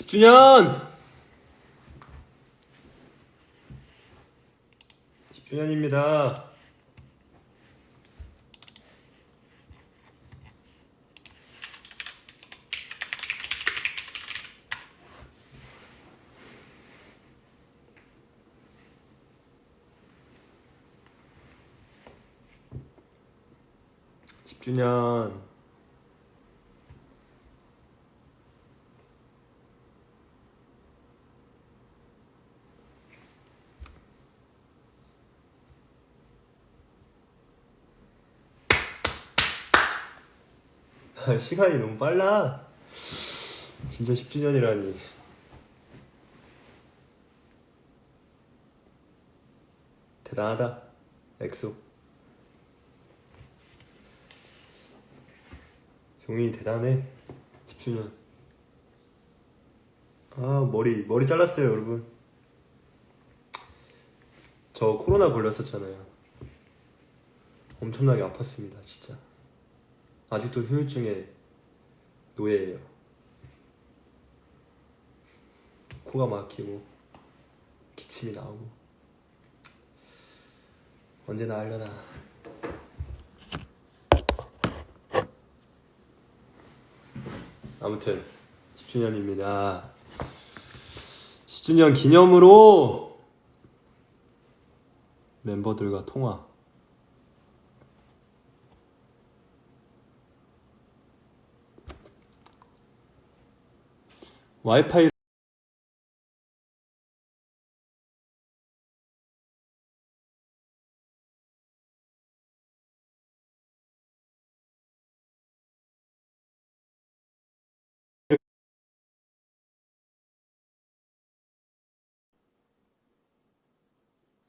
10주년! 10주년입니다. 십 주년 아, 시간이 너무 빨라. 진짜 10주년이라니. 대단하다. 엑소. 종이 대단해. 10주년. 아, 머리, 머리 잘랐어요, 여러분. 저 코로나 걸렸었잖아요. 엄청나게 아팠습니다, 진짜. 아직도 후유증에 노예예요. 코가 막히고 기침이 나오고 언제나 하려나. 아무튼 10주년입니다. 10주년 기념으로 멤버들과 통화. 와이파이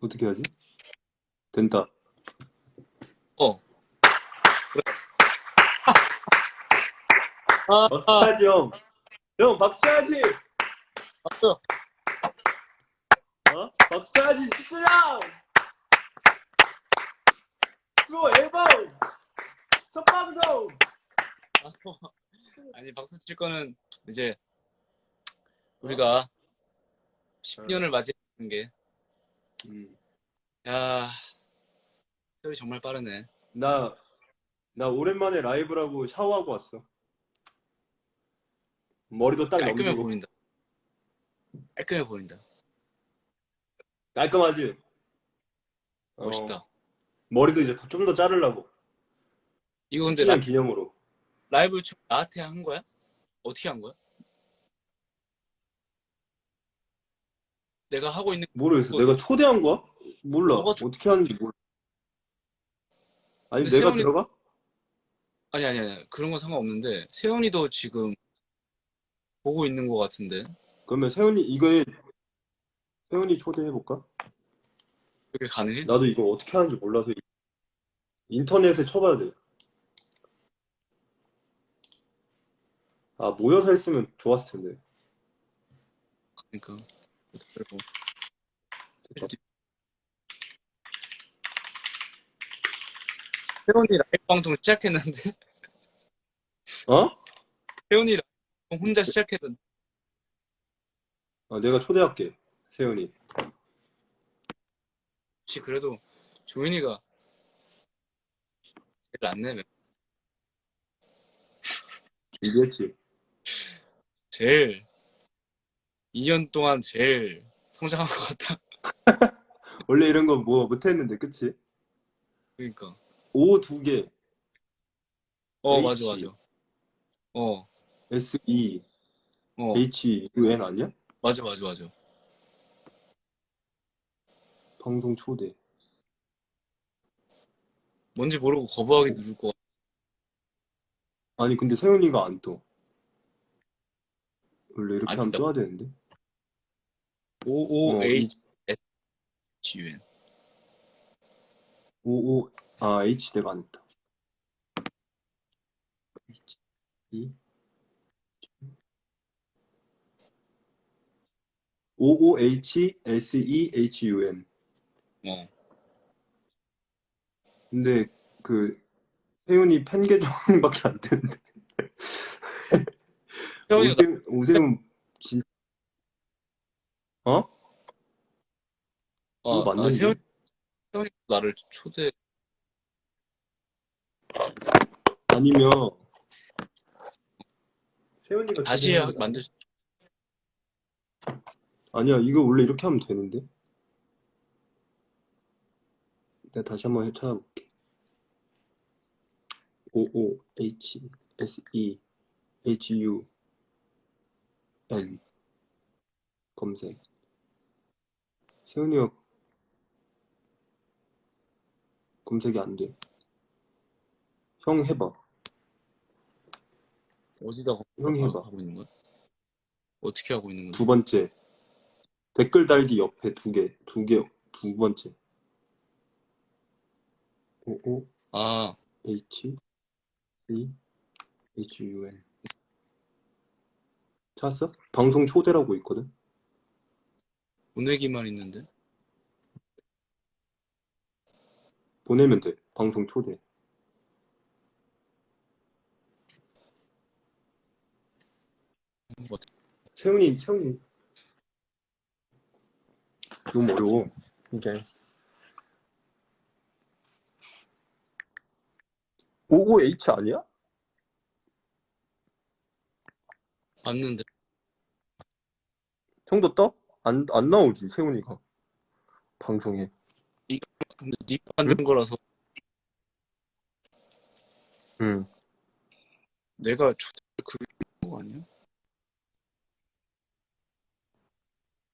어떻게 하지? 된다. 어. 아, 쳐야지 형. 형 박수 쳐야지. 박수. 어? 박수 쳐야지 10주년. 프로 앨범 첫 방송. 아니 박수 칠 거는 이제 우리가 10년을 맞이하는 게, 음. 야, 세월이 정말 빠르네. 나, 나 오랜만에 라이브라고 샤워하고 왔어. 머리도 딱 깔끔해 넘기고. 보인다. 깔끔해 보인다. 깔끔하지? 어, 멋있다. 머리도 이제 좀 더 자르려고. 이거 근데 10주년 라, 기념으로. 라이브 춤 나한테 한 거야? 어떻게 한 거야? 내가 하고 있는 모르겠어. 뭐- 내가 초대한 거야? 몰라. 너가 초- 어떻게 하는지 몰라. 아니, 근데 내가 세훈이- 들어가? 아니 아니 아니 그런 건 상관없는데 세연이도 지금 보고 있는 것 같은데 그러면 세훈이, 이거에, 세훈이 초대해볼까? 그게 가능해? 나도 이거 어떻게 하는지 몰라서 인터넷에 쳐봐야 돼. 아, 모여서 했으면 좋았을 텐데. 그러니까 그리고 세연이 라이브 방송 시작했는데 어? 세연이 라이브 방송 혼자 시작했는데 아, 내가 초대할게. 세훈이. 혹시 그래도 조인이가 제일 낫네 얘기했지. 제일 2년 동안 제일 성장한 것 같다 원래 이런 거 뭐 못했는데, 그치? 그러니까 O 두 개, 어. 맞아 맞아 어 S, E, 어, H, U, N 아니야? 맞아 맞아 맞아 방송 초대. 뭔지 모르고 거부하기 누를 것 같아 아니, 근데 세훈이가 안 떠. 원래 이렇게 안 하면 뜬다고? 떠야 되는데. O O 어, H S U N O, O, 아, H 내가 안 했다. H, E, O, O, H, S, E, H, U, N. 어 근데 그 세훈이 팬 계정밖에 안 되는데. 세연이가 오세훈, 오세훈 진 어? 아, 이거 아, 맞는데? 세훈, 세훈이 나를 초대, 아니면 세훈이가 다시 만들 수, 아니야 이거 원래 이렇게 하면 되는데 내가 다시 한번 해- 찾아볼게 O O H S E H U N 검색 세훈이가 검색이 안 돼. 형 해봐. 어디다가 형이 해봐. 하고 있는 거야? 어떻게 하고 있는 거야? 두 번째 댓글 달기 옆에 두 개, 두 개, 두 번째. O O 아, H E H U N 찾았어? 방송 초대라고 있거든. 보내기만 있는데? 보내면 돼. 방송 초대. 뭐, 세훈이, 세훈이. 너무 어려워. 이게. OOH 아니야? 봤는데. 형도 떠? 안, 안 나오지, 세훈이가. 방송에. 근데 네가 만든 거라서 응. 내가 초대를 그게 거 아니야?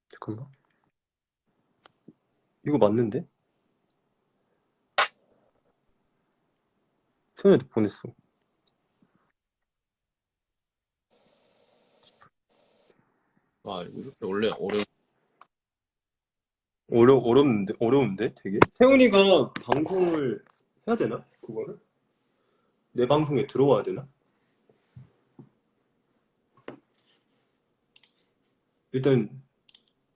잠깐만. 이거 맞는데? 세훈이한테 보냈어. 와, 이거 이렇게 원래 어려운 어려, 어렵는데? 어려운데? 되게? 세훈이가 방송을 해야 되나? 그거는? 내 방송에 들어와야 되나? 일단,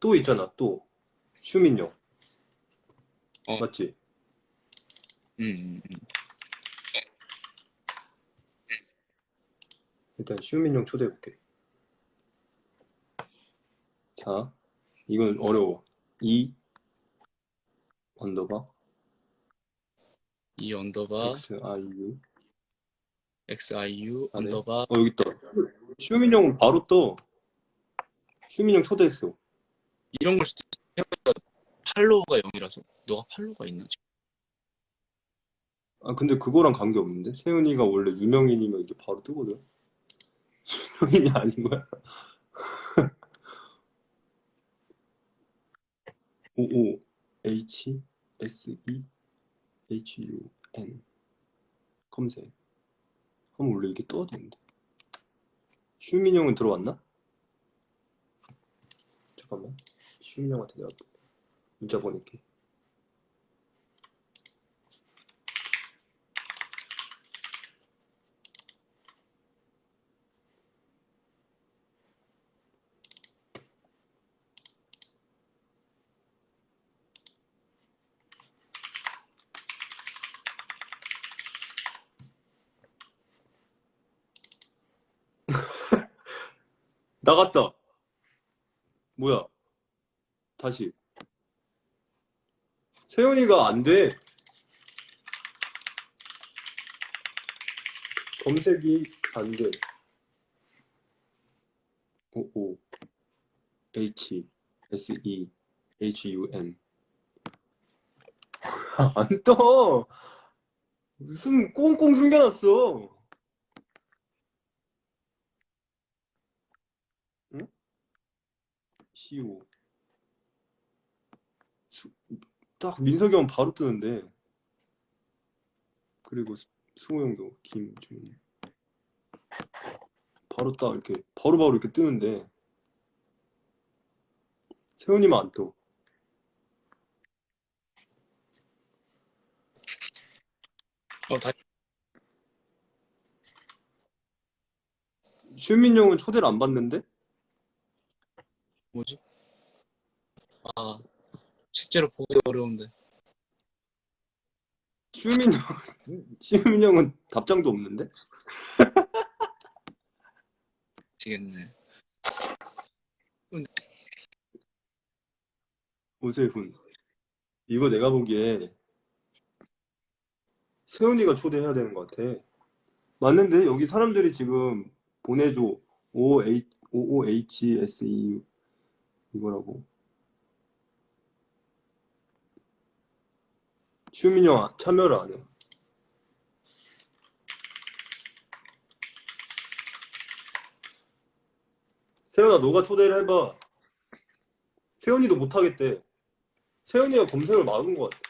또 있잖아, 또. 슈민영. 어. 맞지? 음, 음, 음. 일단 슈민영 초대해볼게. 자, 이건 어려워. 이 언더바 이 언더바 X I U XIU 아, 네. 언더바 어 여기 있다. 슈민영은 바로 떠. 슈민영 초대했어. 이런 걸 수도 있어. 팔로우가 0이라서 너가 팔로우가 있나? 아 근데 그거랑 관계 없는데? 세훈이가 원래 유명인이면 이게 바로 뜨거든. 유명인이 아닌 거야? O O H S E H U N 검색. 하면 원래 이게 떠야 되는데. 슈민영은 들어왔나? 잠깐만. 슈민영한테 내가 문자 보낼게. 나갔다. 뭐야? 다시. 세훈이가 안 돼. 검색이 안 돼. O O H S E H U N 안 떠. 무슨 꽁꽁 숨겨놨어. 응? 시우. 수, 딱 민석이 형 바로 뜨는데. 그리고 수- 수호 형도 김준. 바로 딱 이렇게 바로 바로 이렇게 뜨는데. 세훈이만 안 떠. 어, 다 슈민 형은 초대를 안 받는데? 뭐지? 아, 실제로 보기 어려운데. 슈민 형, 슈민 형은 답장도 없는데? 미치겠네. 오세훈. 이거 내가 보기에 세훈이가 초대해야 되는 것 같아. 맞는데 여기 사람들이 지금 보내줘. OH, OOHSE 이거라고. 슈민이 형 참여를 안 해. 세훈아, 너가 초대를 해봐. 세훈이도 못하겠대. 세훈이가 검색을 막은 것 같아.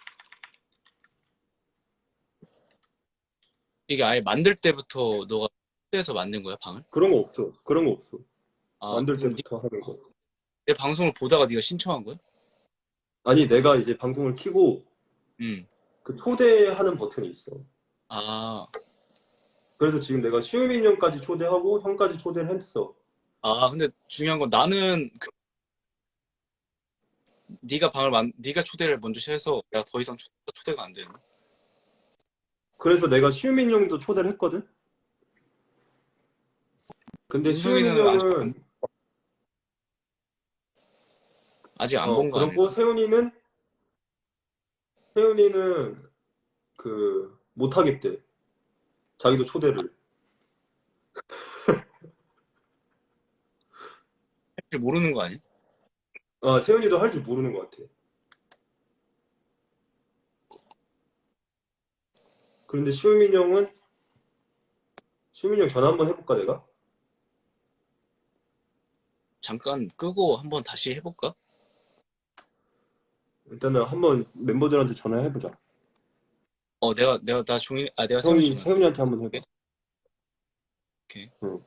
이게 아예 만들 때부터 너가 초대해서 만든 거야, 방을? 그런 거 없어. 그런 거 없어. 아, 만들 때부터 하는 거. 내 방송을 보다가 네가 신청한 거야? 아니, 내가 이제 방송을 키고 응. 그 초대하는 버튼이 있어. 아, 그래서 지금 내가 슈민 형까지 초대하고 형까지 초대를 했어. 아, 근데 중요한 건 나는 그 네가 방을 만, 네가 초대를 먼저 해서 내가 더 이상 초, 초대가 안 되는. 그래서 내가 슈민 형도 초대를 했거든? 근데 안 형은 아직 안 어, 본 거? 그리고 세훈이는 세훈이는 그 못하겠대. 자기도 초대를. 줄 모르는 거 아니야? 아, 세훈이도 할 줄 모르는 것 같아. 그런데 슈민 형은 슈민 형 전화 한번 해볼까 내가? 잠깐 끄고 한번 다시 해볼까? 일단은 한번 멤버들한테 전화해보자. 어, 내가 내가 나 종이 아 내가 형이. 세훈이한테 한번 해봐. 오케이. 응.